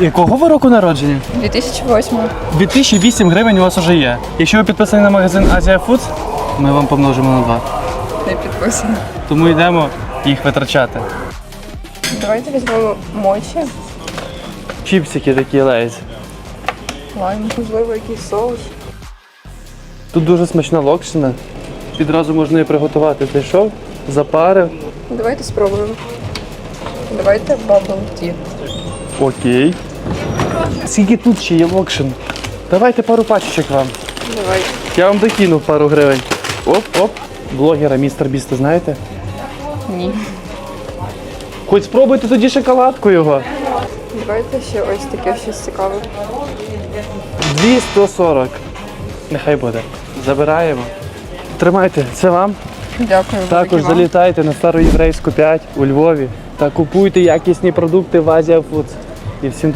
Якого ви року народження? 2008. 2008 гривень у вас вже є. Якщо ви підписані на магазин Азія Foods, ми вам помножимо на 2. Не підписано. Тому йдемо їх витрачати. Давайте візьмемо мочі. Чіпсики такі лейз. Лайм, можливо, якийсь соус. Тут дуже смачна локшина. Відразу можна і приготувати. Зайшов, запарив. Давайте спробуємо. Давайте bubble tea. Окей. Скільки тут ще є локшин? Давайте пару пачечок вам. Давайте. Я вам докинув пару гривень. Оп-оп. Блогера містер Біста знаєте? Ні. Хоч спробуйте тоді шоколадку його. Давайте ще ось таке щось цікаве. 240. Нехай буде. Забираємо. Тримайте, це вам. Дякую. Також вам. залітайте на староєврейську 5 у Львові та купуйте якісні продукти в Азія Foods. І всім